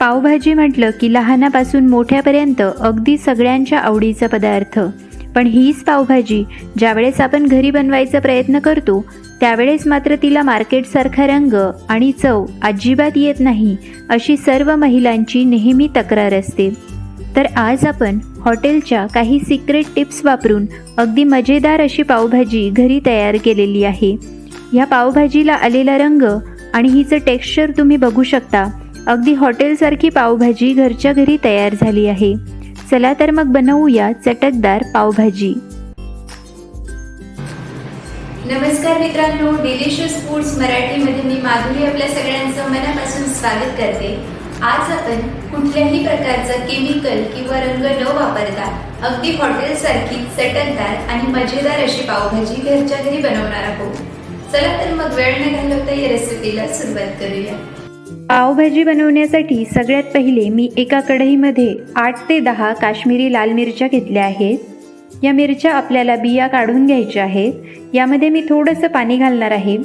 पावभाजी म्हटलं की लहानापासून मोठ्यापर्यंत अगदी सगळ्यांच्या आवडीचा पदार्थ. पण हीच पावभाजी ज्यावेळेस आपण घरी बनवायचा प्रयत्न करतो त्यावेळेस मात्र तिला मार्केटसारखा रंग आणि चव अजिबात येत नाही अशी सर्व महिलांची नेहमी तक्रार असते. तर आज आपण हॉटेलच्या काही सिक्रेट टिप्स वापरून अगदी मजेदार अशी पावभाजी घरी तयार केलेली आहे. ह्या पावभाजीला आलेला रंग आणि हिचं टेक्स्चर तुम्ही बघू शकता. अगदी हॉटेलसारखी पावभाजी घरच्या घरी तयार झाली आहे. चला तर मग बनवूया चटकदार पावभाजी. नमस्कार मित्रांनो डिलिशियस फूड्स मराठीमध्ये मी माधुरी आपल्या सगळ्यांचं मनापासून स्वागत करते. आज आपण कुठल्याही प्रकारचं केमिकल किंवा रंग न वापरता अगदी हॉटेलसारखी चटकदार आणि मजेदार अशी पावभाजी घरच्या घरी बनवणार आहोत. चला तर मग वेळ न घालवता या रेसिपीला सुरुवात करूया. पावभाजी बनवण्यासाठी सगळ्यात पहिले मी एका कढईमध्ये आठ ते दहा काश्मीरी लाल मिरच्या घेतल्या आहेत. या मिरच्या आपल्याला बिया काढून घ्यायच्या आहेत. यामध्ये मी थोडंसं पाणी घालणार आहे.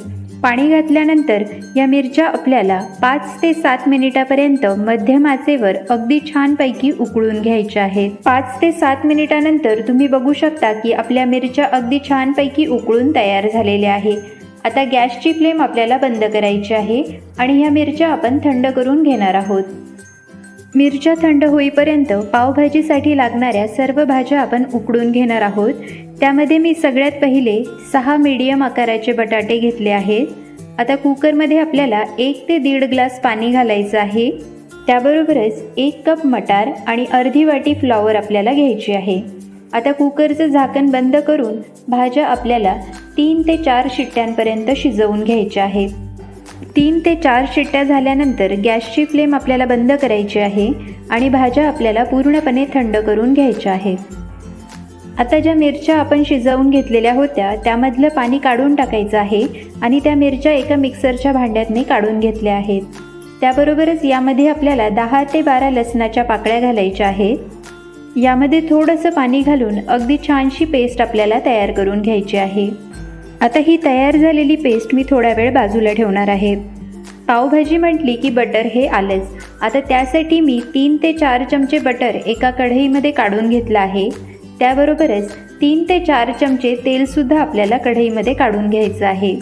पाणी घातल्यानंतर या मिरच्या आपल्याला पाच ते सात मिनिटापर्यंत मध्यम आचेवर अगदी छानपैकी उकळून घ्यायच्या आहेत. पाच ते सात मिनिटानंतर तुम्ही बघू शकता की आपल्या मिरच्या अगदी छानपैकी उकळून तयार झालेल्या आहे आता गॅसची फ्लेम आपल्याला बंद करायची आहे आणि ह्या मिरच्या आपण थंड करून घेणार आहोत. मिरच्या थंड होईपर्यंत पावभाजीसाठी लागणाऱ्या सर्व भाज्या आपण उकडून घेणार आहोत. त्यामध्ये मी सगळ्यात पहिले सहा मीडियम आकाराचे बटाटे घेतले आहेत. आता कुकरमध्ये आपल्याला एक ते दीड ग्लास पाणी घालायचं आहे. त्याबरोबरच एक कप मटार आणि अर्धी वाटी फ्लॉवर आपल्याला घ्यायची आहे. आता कुकरचं झाकण बंद करून भाज्या आपल्याला तीन ते चार शिट्ट्यांपर्यंत शिजवून घ्यायचे आहे. तीन ते चार शिट्ट्या झाल्यानंतर गॅसची फ्लेम आपल्याला बंद करायची आहे आणि भाज्या आपल्याला पूर्णपणे थंड करून घ्यायच्या आहेत आता ज्या मिरच्या आपण शिजवून घेतलेल्या होत्या त्यामधलं पाणी काढून टाकायचं आहे आणि त्या मिरच्या एका मिक्सरच्या भांड्यातने काढून घेतल्या आहेत. त्याबरोबरच यामध्ये आपल्याला दहा ते बारा लसणाच्या पाकळ्या घालायच्या आहेत. यामध्ये थोडंसं पाणी घालून अगदी छानशी पेस्ट आपल्याला तयार करून घ्यायची आहे. आता ही तयार झालेली पेस्ट मी थोडा वेळ बाजूला ठेवणार आहे. पावभाजी म्हटली की बटर हे आलंच. आता त्यासाठी मी तीन ते चार चमचे बटर एका कढईमध्ये काढून घेतलं आहे. त्याबरोबरच तीन ते चार चमचे तेलसुद्धा आपल्याला कढईमध्ये काढून घ्यायचं आहे.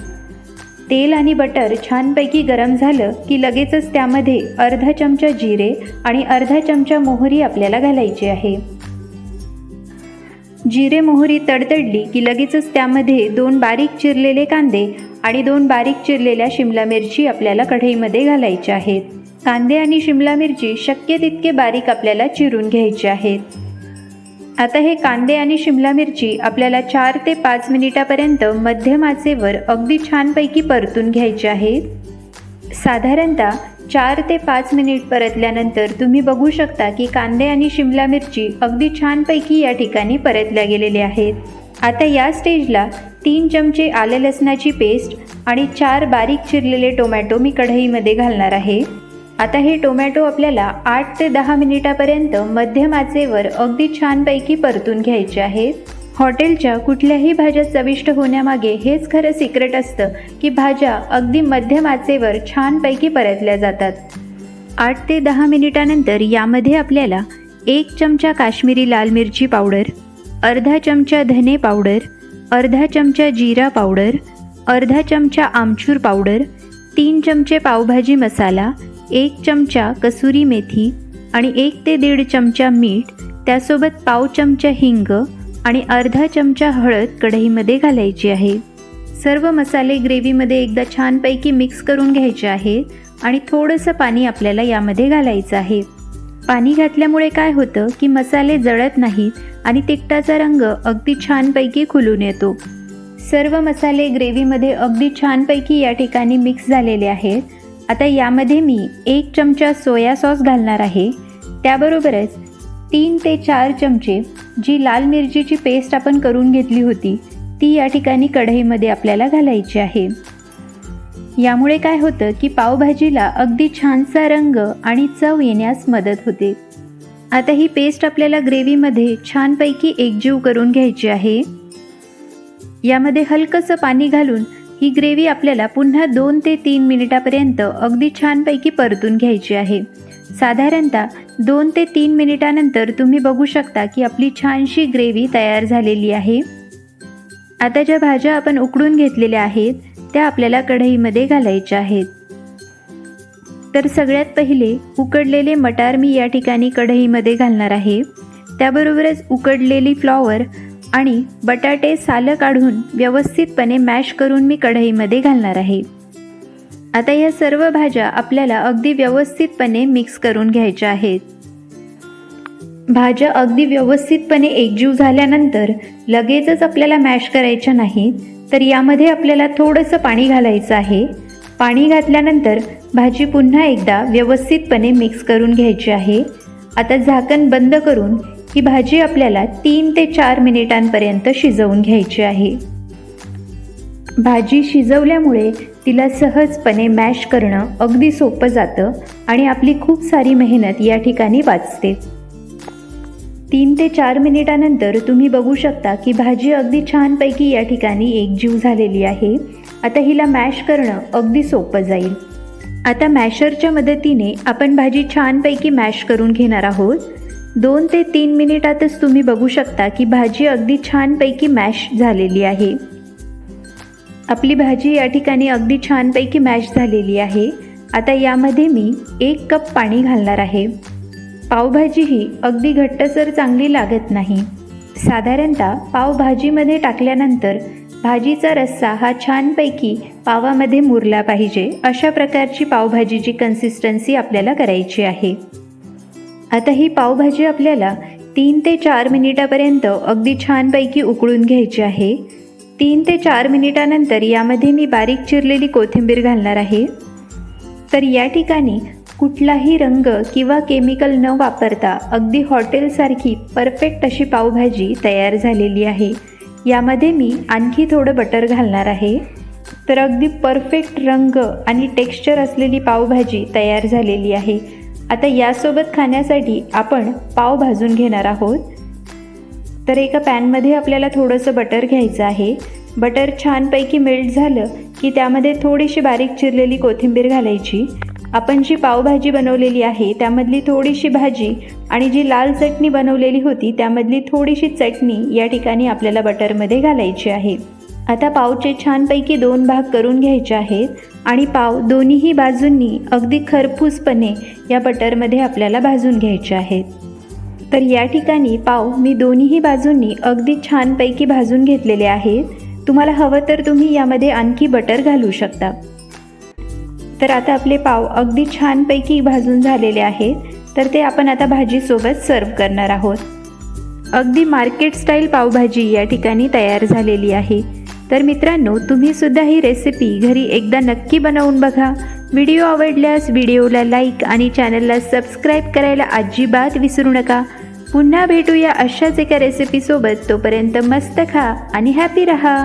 तेल आणि बटर छानपैकी गरम झालं की लगेचच त्यामध्ये अर्धा चमचा जिरे आणि अर्धा चमचा मोहरी आपल्याला घालायची आहे. जिरे मोहरी तडतडली की लगेचच त्यामध्ये दोन बारीक चिरलेले कांदे आणि दोन बारीक चिरलेल्या शिमला मिरची आपल्याला कढईमध्ये घालायच्या आहेत. कांदे आणि शिमला मिरची शक्य तितके बारीक आपल्याला चिरून घ्यायचे आहेत. आता हे कांदे आणि शिमला मिरची आपल्याला चार ते पाच मिनिटापर्यंत मध्यम आचेवर अगदी छानपैकी परतून घ्यायचे आहेत. साधारणतः चार ते पाच मिनिट परतल्यानंतर तुम्ही बघू शकता की कांदे आणि शिमला मिरची अगदी छानपैकी या ठिकाणी परतल्या गेलेल्या आहेत. आता या स्टेजला तीन चमचे आले लसणाची पेस्ट आणि चार बारीक चिरलेले टोमॅटो मी कढईमध्ये घालणार आहे. आता हे टोमॅटो आपल्याला आठ ते दहा मिनिटापर्यंत मध्यम आचेवर अगदी छानपैकी परतून घ्यायचे आहेत. हॉटेलच्या कुठल्याही भाज्या चविष्ट होण्यामागे हेच खरं सिक्रेट असतं की भाज्या अगदी मध्यम आचेवर छानपैकी परतल्या जातात. आठ ते दहा मिनिटानंतर यामध्ये आपल्याला एक चमचा काश्मीरी लाल मिरची पावडर अर्धा चमचा धने पावडर अर्धा चमचा जिरा पावडर अर्धा चमचा आमचूर पावडर तीन चमचे पावभाजी मसाला एक चमचा कसुरी मेथी आणि एक ते दीड चमचा मीठ त्यासोबत पाव चमचा हिंग आणि अर्धा चमचा हळद कढईमध्ये घालायची आहे. सर्व मसाले ग्रेव्हीमध्ये एकदा छानपैकी मिक्स करून घ्यायचे आहे आणि थोडंसं पाणी आपल्याला यामध्ये घालायचं आहे. पाणी घातल्यामुळे काय होतं की मसाले जळत नाहीत आणि तिखटाचा रंग अगदी छानपैकी खुलून येतो. सर्व मसाले ग्रेव्हीमध्ये अगदी छानपैकी या ठिकाणी मिक्स झालेले आहेत. आता यामध्ये मी एक चमचा सोया सॉस घालणार आहे. त्याबरोबरच तीन ते चार चमचे जी लाल मिरचीची पेस्ट आपण करून घेतली होती ती या ठिकाणी कढईमध्ये आपल्याला घालायची आहे. यामुळे काय होतं की पावभाजीला अगदी छानसा रंग आणि चव येण्यास मदत होते. आता ही पेस्ट आपल्याला ग्रेव्हीमध्ये छानपैकी एकजीव करून घ्यायची आहे. यामध्ये हलकंसं पाणी घालून ही ग्रेव्ही आपल्याला पुन्हा दोन ते तीन मिनिटापर्यंत अगदी छानपैकी परतून घ्यायची आहे. साधारणतः दोन ते तीन मिनिटानंतर तुम्ही बघू शकता की आपली छानशी ग्रेव्ही तयार झालेली आहे. आता ज्या भाज्या आपण उकडून घेतलेल्या आहेत त्या आपल्याला कढईमध्ये घालायच्या आहेत. तर सगळ्यात पहिले उकडलेले मटार मी या ठिकाणी कढईमध्ये घालणार आहे. त्याबरोबरच उकडलेली फ्लॉवर आणि बटाटे सालं काढून व्यवस्थितपणे मॅश करून मी कढईमध्ये घालणार आहे. आता या सर्व भाज्या आपल्याला अगदी व्यवस्थितपणे मिक्स करून घ्यायच्या आहेत. भाज्या अगदी व्यवस्थितपणे एकजीव झाल्यानंतर लगेचच आपल्याला मॅश करायच्या नाहीत तर यामध्ये आपल्याला थोडंसं पाणी घालायचं आहे. पाणी घातल्यानंतर भाजी पुन्हा एकदा व्यवस्थितपणे मिक्स करून घ्यायची आहे. आता झाकण बंद करून ही भाजी आपल्याला तीन ते चार मिनिटांपर्यंत शिजवून घ्यायची आहे. भाजी शिजवल्यामुळे तिला सहजपणे मॅश करणं अगदी सोपं जातं आणि आपली खूप सारी मेहनत या ठिकाणी वाचते. तीन ते चार मिनिटानंतर तुम्ही बघू शकता की भाजी अगदी छानपैकी या ठिकाणी एकजीव झालेली आहे. आता हिला मॅश करणं अगदी सोपं जाईल. आता मॅशरच्या मदतीने आपण भाजी छानपैकी मॅश करून घेणार आहोत. दोन ते तीन मिनिटातच तुम्ही बघू शकता की भाजी अगदी छानपैकी मॅश झालेली आहे. आपली भाजी या ठिकाणी अगदी छानपैकी मॅश झालेली आहे. आता यामध्ये मी एक कप पाणी घालणार आहे. पावभाजी ही अगदी घट्टसर चांगली लागत नाही. साधारणतः पावभाजीमध्ये टाकल्यानंतर भाजीचा रस्सा हा छानपैकी पावामध्ये मुरला पाहिजे अशा प्रकारची पावभाजीची कन्सिस्टन्सी आपल्याला करायची आहे. आता ही पावभाजी आपल्याला तीन ते चार मिनिटापर्यंत अगदी छानपैकी उकळून घ्यायची आहे. तीन ते चार मिनिटानंतर यामध्ये मी बारीक चिरलेली कोथिंबीर घालणार आहे. तर या ठिकाणी कुठलाही रंग किंवा केमिकल न वापरता अगदी हॉटेलसारखी परफेक्ट अशी पावभाजी तयार झालेली आहे. यामध्ये मी आणखी थोडं बटर घालणार आहे. तर अगदी परफेक्ट रंग आणि टेक्स्चर असलेली पावभाजी तयार झालेली आहे. आता यासोबत खाण्यासाठी आपण पाव भाजून घेणार आहोत. तर एका पॅनमध्ये आपल्याला थोडंसं बटर घ्यायचं आहे. बटर छानपैकी मेल्ट झालं की त्यामध्ये थोडीशी बारीक चिरलेली कोथिंबीर घालायची. आपण जी पावभाजी बनवलेली आहे त्यामधली थोडीशी भाजी आणि जी लाल चटणी बनवलेली होती त्यामधली थोडीशी चटणी या ठिकाणी आपल्याला बटरमध्ये घालायची आहे. आता पावचे छानपैकी दोन भाग करून घ्यायचे आहेत आणि पाव दोन्हीही बाजूंनी अगदी खरपूसपणे या बटरमध्ये आपल्याला भाजून घ्यायचे आहेत. तर या ठिकाणी पाव मी दोन्हीही बाजूंनी अगदी छानपैकी भाजून घेतलेले आहेत तुम्हाला हवं तर तुम्ही यामध्ये आणखी बटर घालू शकता. तर आता आपले पाव अगदी छानपैकी भाजून झालेले आहेत. तर ते आपण आता भाजीसोबत सर्व करणार आहोत. अगदी मार्केट स्टाईल पावभाजी या ठिकाणी तयार झालेली आहे. तर मित्रांनो तुम्ही सुद्धा ही रेसिपी घरी एकदा नक्की बनवून बघा. व्हिडिओ आवडल्यास व्हिडिओला लाईक आणि चॅनलला सबस्क्राईब करायला अजिबात विसरू नका. पुन्हा भेटूया अशाच एका रेसिपीसोबत तोपर्यंत मस्त खा आणि हॅपी रहा.